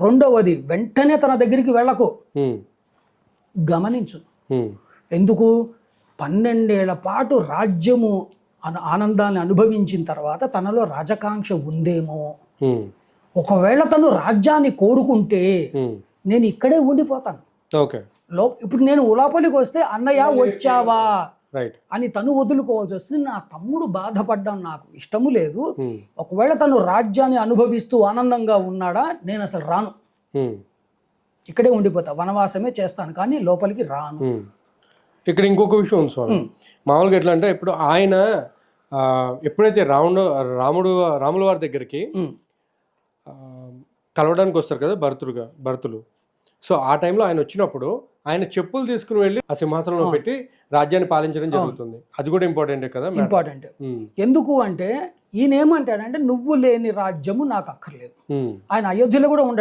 రెండవది వెంటనే తన దగ్గరికి వెళ్ళకు. గమనించు. ఎందుకు? పన్నెండేళ్ళ పాటు రాజ్యము అన- ఆనందాన్ని అనుభవించిన తర్వాత తనలో రాజకాంక్ష ఉందేమో? ఒకవేళ తను రాజ్యాన్ని కోరుకుంటే. నేను ఇక్కడే ఉండిపోతాను. ఓకే. లో ఇప్పుడు నేను లోపలికి వస్తే అన్నయ్య వచ్చావా? అని తను వదులుకోవాల్సి వస్తుంది. నా తమ్ముడు బాధపడ్డం నాకు ఇష్టము లేదు. ఉమ్, ఒకవేళ తను రాజ్యాన్ని అనుభవిస్తూ ఆనందంగా ఉన్నాడా నేను అసలు రాను. ఉమ్, ఇక్కడే ఉండిపోతా. వనవాసమే చేస్తాను కానీ లోపలికి రాను. ఉమ్. ఇక్కడ ఇంకొక విషయం ఉంది స్వామి. మామూలుగా ఎట్లా అంటే ఇప్పుడు ఆయన ఎప్పుడైతే రాముడు రాముడు రాముల వారి దగ్గరికి కలవడానికి వస్తారు కదా భరతుడుగా భరతులు. సో ఆ టైంలో ఆయన వచ్చినప్పుడు ఆయన చెప్పులు తీసుకుని వెళ్ళి ఆ సింహాసనంలో పెట్టి రాజ్యాన్ని పాలించడం జరుగుతుంది. అది కూడా ఇంపార్టెంటే కదా? ఇంపార్టెంట్ ఎందుకు అంటే ఈయన ఏమంటాడంటే నువ్వు లేని రాజ్యము నాకు అక్కర్లేదు. ఆయన అయోధ్యలో కూడా ఉండడు.